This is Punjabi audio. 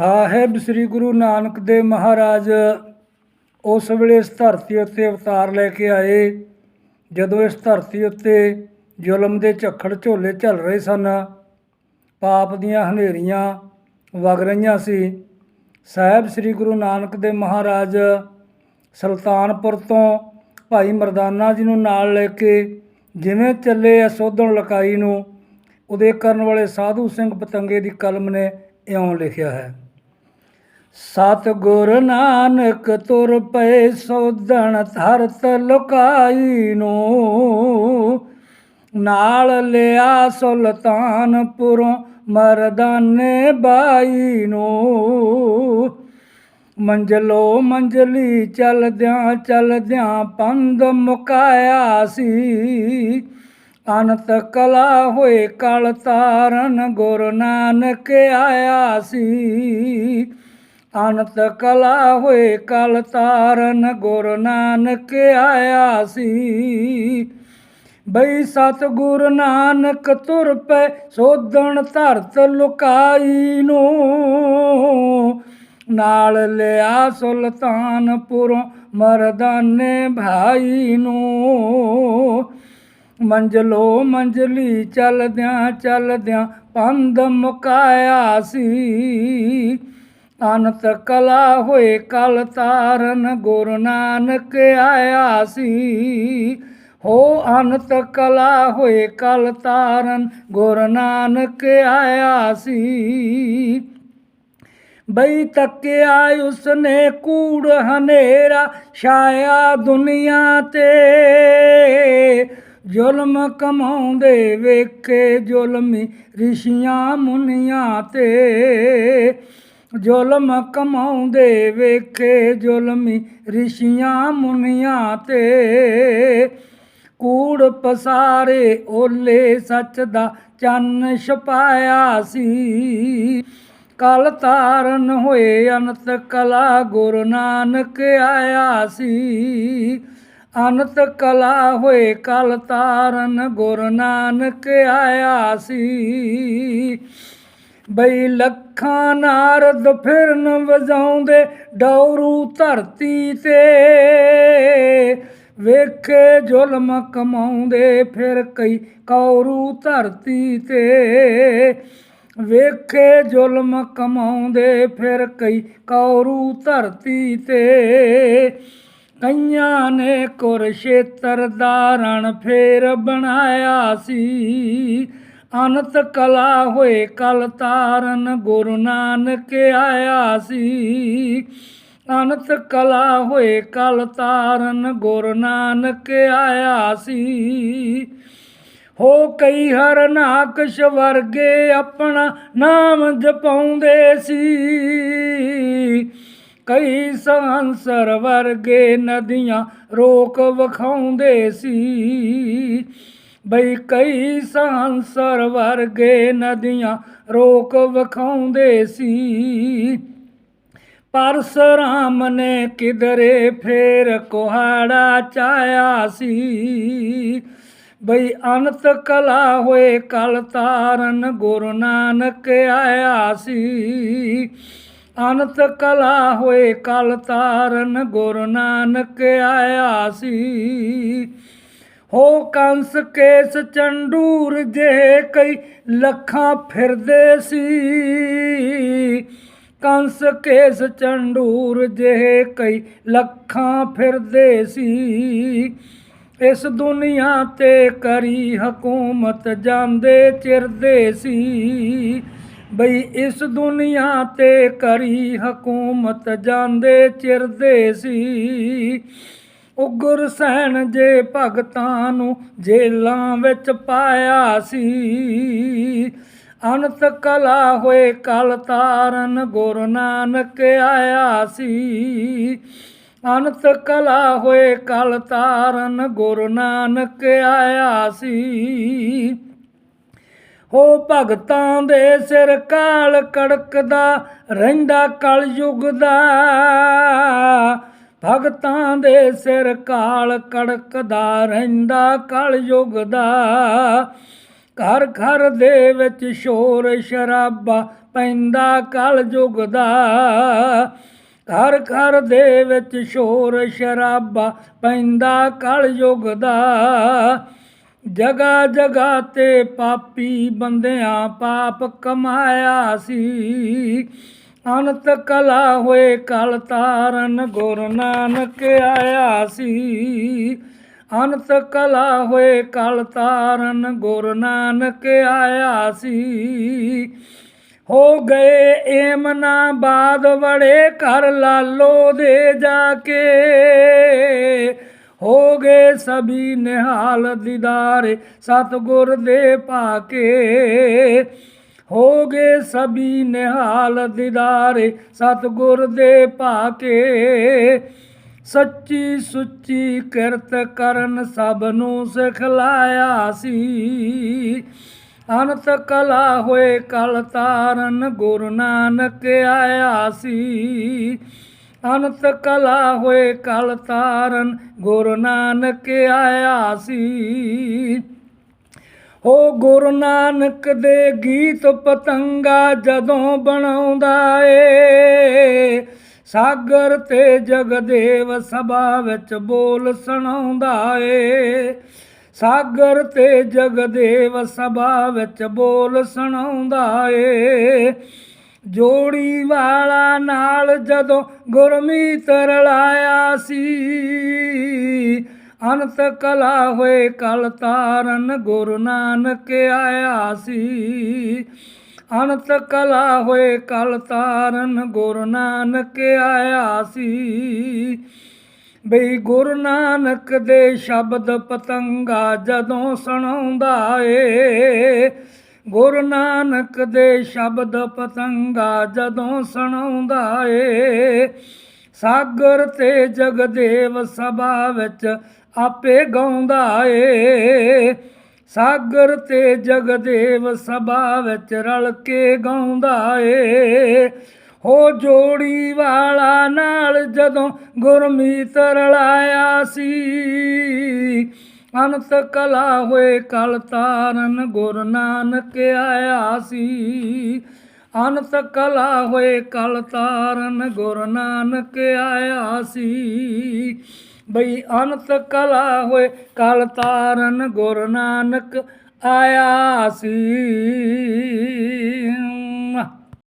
ਸਾਹਿਬ ਸ੍ਰੀ ਗੁਰੂ ਨਾਨਕ ਦੇਵ ਮਹਾਰਾਜ ਉਸ ਵੇਲੇ ਇਸ ਧਰਤੀ ਉੱਤੇ ਅਵਤਾਰ ਲੈ ਕੇ ਆਏ, ਜਦੋਂ ਇਸ ਧਰਤੀ ਉੱਤੇ ਜ਼ੁਲਮ ਦੇ ਝੱਖੜ ਝੋਲੇ ਚੱਲ ਰਹੇ ਸਨ, ਪਾਪ ਦੀਆਂ ਹਨੇਰੀਆਂ ਵਗ ਰਹੀਆਂ ਸੀ। ਸਾਹਿਬ ਸ੍ਰੀ ਗੁਰੂ ਨਾਨਕ ਦੇਵ ਮਹਾਰਾਜ ਸੁਲਤਾਨਪੁਰ ਤੋਂ ਭਾਈ ਮਰਦਾਨਾ ਜੀ ਨੂੰ ਨਾਲ ਲੈ ਕੇ ਜਿਵੇਂ ਚੱਲੇ ਅਸੋਧਣ ਲਕਾਈ ਨੂੰ ਉਦੇ ਕਰਨ ਵਾਲੇ ਸਾਧੂ ਸਿੰਘ ਪਤੰਗੇ ਦੀ ਕਲਮ ਨੇ ਇਉਂ ਲਿਖਿਆ ਹੈ। ਸਤਿਗੁਰ ਨਾਨਕ ਤੁਰ ਪਏ ਸੋਧਣ ਧਰਤ ਲੁਕਾਈ ਨੂੰ। ਨਾਲ ਲਿਆ ਸੁਲਤਾਨਪੁਰੋਂ ਮਰਦਾਨੇ ਬਾਈ ਨੂੰ। ਮੰਜਲੋ ਮੰਜਲੀ ਚਲਦਿਆਂ ਚਲਦਿਆਂ ਪੰਦ ਮੁਕਾਇਆ ਸੀ। ਅਨੰਤ ਕਲਾ ਹੋਏ ਕਲ ਤਾਰਨ ਗੁਰੂ ਨਾਨਕ ਆਇਆ ਸੀ। ਅਨੰਤ ਕਲਾ ਹੋਏ ਕਲ ਤਾਰਨ, ਗੁਰ ਨਾਨਕ ਆਇਆ ਸੀ। ਬਈ ਸਤਿਗੁਰ ਨਾਨਕ ਤੁਰ ਪੈ ਸੋਧਣ ਧਰਤ ਲੁਕਾਈ ਨੂੰ। ਨਾਲ ਲਿਆ ਸੁਲਤਾਨਪੁਰੋਂ ਮਰਦਾਨੇ ਭਾਈ ਨੂੰ। ਮੰਜਲੋ ਮੰਜਲੀ ਚੱਲਦਿਆਂ ਚੱਲਦਿਆਂ ਪੰਦ ਮੁਕਾਇਆ ਸੀ। ਅਨੰਤ ਕਲਾ ਹੋਏ ਕਲ ਤਾਰਨ, ਗੁਰੂ ਨਾਨਕ ਆਇਆ ਸੀ। ਹੋ ਅਨੰਤ ਕਲਾ ਹੋਏ ਕਲ ਤਾਰਨ, ਗੁਰ ਨਾਨਕ ਆਇਆ ਸੀ। ਬਈ ਤੱਕਿਆ ਉਸਨੇ ਕੂੜ ਹਨੇਰਾ ਛਾਇਆ ਦੁਨੀਆ ਤੇ। ਜ਼ੁਲਮ ਕਮਾਉਂਦੇ ਵੇਖੇ ਜ਼ੁਲਮੀ ਰਿਸ਼ੀਆਂ ਮੁਨੀਆਂ ਤੇ। ਜ਼ੁਲਮ ਕਮਾਉਂਦੇ ਵੇਖੇ ਜ਼ੁਲਮੀ ਰਿਸ਼ੀਆਂ ਮੁਨੀਆਂ ਤੇ। ਕੂੜ ਪਸਾਰੇ ਓਲੇ ਸੱਚ ਦਾ ਚੰਨ ਛਪਾਇਆ ਸੀ। ਕਲ ਤਾਰਨ ਹੋਏ ਅਨੰਤ ਕਲਾ ਗੁਰੂ ਨਾਨਕ ਆਇਆ ਸੀ। ਅਨੰਤ ਕਲਾ ਹੋਏ ਕਲ ਤਾਰਨ ਗੁਰੂ ਨਾਨਕ ਆਇਆ ਸੀ। ਬਈ ਲੱਖਾਂ ਨਾਰਦ ਫਿਰਨ ਵਜਾਉਂਦੇ ਡੌਰੂ ਧਰਤੀ ਤੇ। ਵੇਖੇ ਜ਼ੁਲਮ ਕਮਾਉਂਦੇ ਫਿਰ ਕਈ ਕੌਰੂ ਧਰਤੀ ਤੇ। ਵੇਖੇ ਜ਼ੁਲਮ ਕਮਾਉਂਦੇ ਫਿਰ ਕਈ ਕੌਰੂ ਧਰਤੀ ਤੇ। ਕਈਆਂ ਨੇ ਕੁਰਸ਼ੇਤਰ ਦਾ ਰਣ ਫੇਰ ਬਣਾਇਆ ਸੀ। ਅਨੰਤ ਕਲਾ ਹੋਏ ਕਲ ਤਾਰਨ, ਗੁਰੂ ਨਾਨਕ ਆਇਆ ਸੀ। ਅਨੰਤ ਕਲਾ ਹੋਏ ਕਲ ਤਾਰਨ, ਗੁਰੂ ਨਾਨਕ ਆਇਆ ਸੀ। ਹੋ ਕਈ ਹਰਨਾਕਸ਼ ਵਰਗੇ ਆਪਣਾ ਨਾਮ ਜਪਾਉਂਦੇ ਸੀ। ਕਈ ਸੰਸਰ ਵਰਗੇ ਨਦੀਆਂ ਰੋਕ ਵਿਖਾਉਂਦੇ ਸੀ। ਬਈ ਕਈ ਸਾਂਸਰ ਵਰਗੇ ਨਦੀਆਂ ਰੋਕ ਵਿਖਾਉਂਦੇ ਸੀ। ਪਰਸਰਾਮ ਨੇ ਕਿਧਰੇ ਫੇਰ ਕੁਹਾੜਾ ਚਾਇਆ ਸੀ। ਬਈ ਅਨੰਤ ਕਲਾ ਹੋਏ ਕਲ ਤਾਰਨ ਗੁਰੂ ਨਾਨਕ ਆਇਆ ਸੀ। ਅਨੰਤ ਕਲਾ ਹੋਏ ਕਲ ਤਾਰਨ ਗੁਰੂ ਨਾਨਕ ਆਇਆ ਸੀ। ਹੋ ਕੰਸ ਕੇਸ ਚੰਡੂਰ ਜੇ ਕਈ ਲੱਖਾਂ ਫਿਰਦੇ ਸੀ। ਕੰਸ ਕੇਸ ਚੰਡੂਰ ਜੇ ਕਈ ਲੱਖਾਂ ਫਿਰਦੇ ਸੀ। ਇਸ ਦੁਨੀਆ ਤੇ ਕਰੀ ਹਕੂਮਤ ਜਾਂਦੇ ਚਿਰਦੇ ਸੀ। ਬਈ ਇਸ ਦੁਨੀਆ ਤੇ ਕਰੀ ਹਕੂਮਤ ਜਾਂਦੇ ਚਿਰਦੇ ਸੀ। ਉਗਰ ਸੈਨ ਜੇ ਭਗਤਾਂ ਨੂੰ ਜੇਲਾਂ ਵਿੱਚ ਪਾਇਆ ਸੀ। ਅਨੰਤ ਕਲਾ ਹੋਏ ਕਲ ਤਾਰਨ ਗੁਰ ਨਾਨਕ ਆਇਆ ਸੀ। ਅਨੰਤ ਕਲਾ ਹੋਏ ਕਲ ਤਾਰਨ ਗੁਰੂ ਨਾਨਕ ਆਇਆ ਸੀ। ਹੋ ਭਗਤਾਂ ਦੇ ਸਿਰ ਕਾਲ ਕੜਕਦਾ, ਰਹਿੰਦਾ ਕਲ ਯੁਗ ਦਾ। ਭਗਤਾਂ ਦੇ ਸਿਰ ਕਾਲ ਕੜਕਦਾ ਰਹਿੰਦਾ ਕਲ ਯੁਗ ਦਾ। ਘਰ ਘਰ ਦੇ ਵਿੱਚ ਸ਼ੋਰ ਸ਼ਰਾਬਾ ਪੈਂਦਾ ਕਲ ਯੁਗ ਦਾ। ਘਰ ਘਰ ਦੇ ਵਿੱਚ ਸ਼ੋਰ ਸ਼ਰਾਬਾ ਪੈਂਦਾ ਕਲ ਯੁਗ ਦਾ। ਜਗਾ ਜਗਾ ਤੇ ਪਾਪੀ ਬੰਦਿਆਂ ਪਾਪ ਕਮਾਇਆ ਸੀ। ਅਨੰਤ ਕਲਾ ਹੋਏ ਕਲ ਤਾਰਨ, ਗੁਰ ਨਾਨਕ ਆਇਆ ਸੀ। ਅਨੰਤ ਕਲਾ ਹੋਏ ਕਲ ਤਾਰਨ, ਗੁਰ ਨਾਨਕ ਆਇਆ ਸੀ। ਹੋ ਗਏ ਏਮਨਾ ਬਾਦ ਵੜੇ ਘਰ ਲਾਲੋ ਦੇ ਜਾ ਕੇ। ਹੋ ਗਏ ਸਭੀ ਨਿਹਾਲ ਦੀਦਾਰੇ, ਸਤਗੁਰ ਦੇ ਪਾਕੇ। ਹੋ ਗਏ ਸਭੀ ਨਿਹਾਲ ਦੀਦਾਰੇ, ਸਤਗੁਰ ਦੇ ਪਾਕੇ ਸੱਚੀ ਸੁੱਚੀ ਕਿਰਤ ਕਰਨ ਸਭ ਨੂੰ ਸਿਖਲਾਇਆ ਸੀ। ਅਨੰਤ ਕਲਾ ਹੋਏ ਕਲ ਤਾਰਨ ਗੁਰੂ ਨਾਨਕ ਆਇਆ ਸੀ। ਅਨੰਤ ਕਲਾ ਹੋਏ ਕਲ ਤਾਰਨ ਗੁਰੂ ਨਾਨਕ ਆਇਆ ਸੀ। ਹੋ ਗੁਰੂ ਨਾਨਕ ਦੇ ਗੀਤ ਪਤੰਗਾ ਜਦੋਂ ਬਣਾਉਂਦਾ ਏ। ਸਾਗਰ ਤੇ ਜਗਦੇਵ ਸਭਾ ਵਿੱਚ ਬੋਲ ਸੁਣਾਉਂਦਾ ਏ। ਸਾਗਰ ਤੇ ਜਗਦੇਵ ਸਭਾ ਵਿੱਚ ਬੋਲ ਸੁਣਾਉਂਦਾ ਏ। ਜੋੜੀ ਵਾਲਾ ਨਾਲ ਜਦੋਂ ਗੁਰਮੀਤ ਰਲਾਇਆ ਸੀ ਅਨੰਤ ਕਲਾ ਹੋਏ ਕਲ ਤਾਰਨ ਗੁਰੂ ਨਾਨਕ ਆਇਆ ਸੀ। ਅਨੰਤ ਕਲਾ ਹੋਏ ਕਲ ਤਾਰਨ ਗੁਰੂ ਨਾਨਕ ਆਇਆ ਸੀ। ਬਈ ਗੁਰੂ ਨਾਨਕ ਦੇ ਸ਼ਬਦ ਪਤੰਗਾ ਜਦੋਂ ਸੁਣਾਉਂਦਾ ਏ, ਗੁਰੂ ਨਾਨਕ ਦੇ ਸ਼ਬਦ ਪਤੰਗਾ ਜਦੋਂ ਸੁਣਾਉਂਦਾ ਏ, ਸਾਗਰ ਤੇ ਜਗਦੇਵ ਸਭਾ ਵਿੱਚ ਆਪੇ ਗਾਉਂਦਾ ਏ। ਸਾਗਰ ਤੇ ਜਗਦੇਵ ਸਭਾ ਵਿੱਚ ਰਲ ਕੇ ਗਾਉਂਦਾ ਏ। ਹੋ ਜੋੜੀ ਵਾਲਾ ਨਾਲ ਜਦੋਂ ਗੁਰਮੀਤ ਰਲਾਇਆ ਸੀ, ਅਨੰਤ ਕਲਾ ਹੋਏ ਕਲ ਤਾਰਨ ਗੁਰ ਨਾਨਕ ਆਇਆ ਸੀ। ਅਨੰਤ ਕਲਾ ਹੋਏ ਕਲ ਤਾਰਨ ਗੁਰ ਨਾਨਕ ਆਇਆ ਸੀ। ਬਈ ਅਨੰਤ ਕਲਾ ਹੋਏ ਕਲ ਤਾਰਨ ਗੁਰੂ ਨਾਨਕ ਆਇਆ ਸੀ।